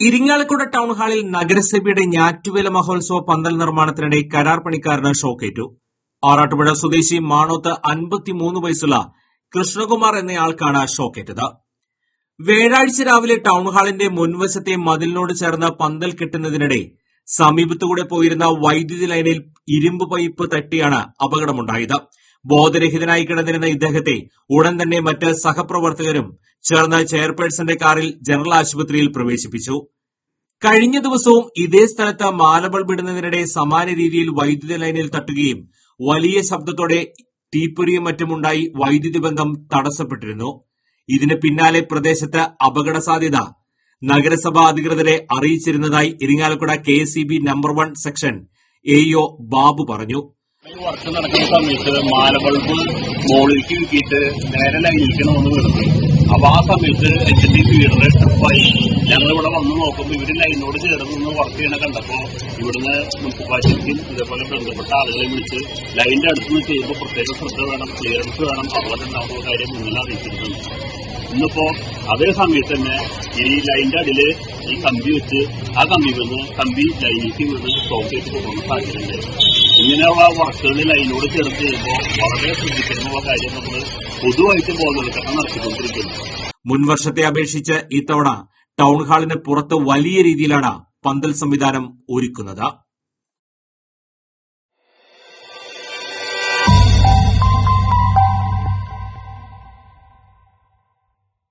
Irinjalakuda town ഹാളിൽ നഗരസഭയുടെ ഞാറ്റുവേല മഹോത്സവ പന്തൽ നിർമ്മാണത്തിനിടെ കരാർ പണിക്കാരന് ഷോക്കേറ്റു. ആറാട്ടുപുഴ സ്വദേശി മാണോത്ത് അൻപത്തിമൂന്ന് വയസ്സുള്ള കൃഷ്ണകുമാർ എന്നയാൾക്കാണ് ഷോക്കേറ്റത്. വ്യാഴാഴ്ച രാവിലെ ടൗൺ ഹാളിന്റെ മുൻവശത്തെ മതിലിനോട് ചേർന്ന് പന്തൽ കെട്ടുന്നതിനിടെ സമീപത്തുകൂടെ പോയിരുന്ന വൈദ്യുതി ലൈനിൽ ഇരുമ്പ് പൈപ്പ് തട്ടിയാണ് അപകടമുണ്ടായത്. ബോധരഹിതനായി കിടന്നിരുന്ന ഇദ്ദേഹത്തെ ഉടൻ തന്നെ മറ്റ് സഹപ്രവർത്തകരും ചേർന്ന് ചെയർപേഴ്സന്റെ കാറിൽ ജനറൽ ആശുപത്രിയിൽ പ്രവേശിപ്പിച്ചു. കഴിഞ്ഞ ദിവസവും ഇതേ സ്ഥലത്ത് മാലബൾബ് ഇടുന്നതിനിടെ സമാന രീതിയിൽ വൈദ്യുതി ലൈനിൽ തട്ടുകയും വലിയ ശബ്ദത്തോടെ തീപ്പൊരിയും മറ്റുമുണ്ടായി വൈദ്യുതി ബന്ധം തടസ്സപ്പെട്ടിരുന്നു. ഇതിന് പിന്നാലെ പ്രദേശത്ത് അപകട സാധ്യത നഗരസഭാ അധികൃതരെ അറിയിച്ചിരുന്നതായി Irinjalakuda K number one section AEO Babu പറഞ്ഞു. വർക്ക് നടക്കുന്ന സമയത്ത് മാലബൾബ് മോളിലേക്ക് വിട്ടിട്ട് നേരെ ലൈനിലേക്ക് വീണത് അപ്പൊ ആ സമയത്ത് എച്ച് ഡി ഫീഡർ ട്രിപ്പായി ഞങ്ങളിവിടെ വന്ന് നോക്കുമ്പോൾ ഇവർ ലൈനോട് ചേർന്ന് നിന്ന് വർക്ക് ചെയ്യണ കണ്ടപ്പോൾ ഇവിടുന്ന് മുനിസിപ്പാലിറ്റിക്കും ഇതേപോലെ ബന്ധപ്പെട്ട ആളുകളെ വിളിച്ച് ലൈനിന്റെ അടുത്ത് നിന്ന് ചെയ്യുമ്പോൾ പ്രത്യേക ശ്രദ്ധ വേണം ക്ലിയറൻസ് വേണം അപകടം ഉണ്ടാകുന്ന കാര്യം മുന്നിൽ അറിയിച്ചിട്ടുണ്ട്. ഇന്നിപ്പോ അതേ സമയത്ത് തന്നെ ഈ ലൈനിന്റെ അടിയിൽ ഈ കമ്പി വെച്ച് ആ കമ്പി വന്ന് കമ്പി ലൈനിലേക്ക് വീണ് ചെയ്ത് പോകുന്ന സാഹചര്യമുണ്ട് ഇങ്ങനെയുള്ള വർക്കുകളിൽ ലൈനോട് ചേർത്ത് ചെയ്യുമ്പോൾ വളരെ ശ്രദ്ധിക്കുന്നുള്ള കാര്യം നമ്മൾ പൊതുവായിട്ട് ബോധവൽക്കരണം നടത്തിക്കൊണ്ടിരിക്കുന്നു. മുൻവർഷത്തെ അപേക്ഷിച്ച് ഇത്തവണ ടൗൺ ഹാളിന് പുറത്ത് വലിയ രീതിയിലാണ് പന്തൽ സംവിധാനം ഒരുക്കുന്നത്.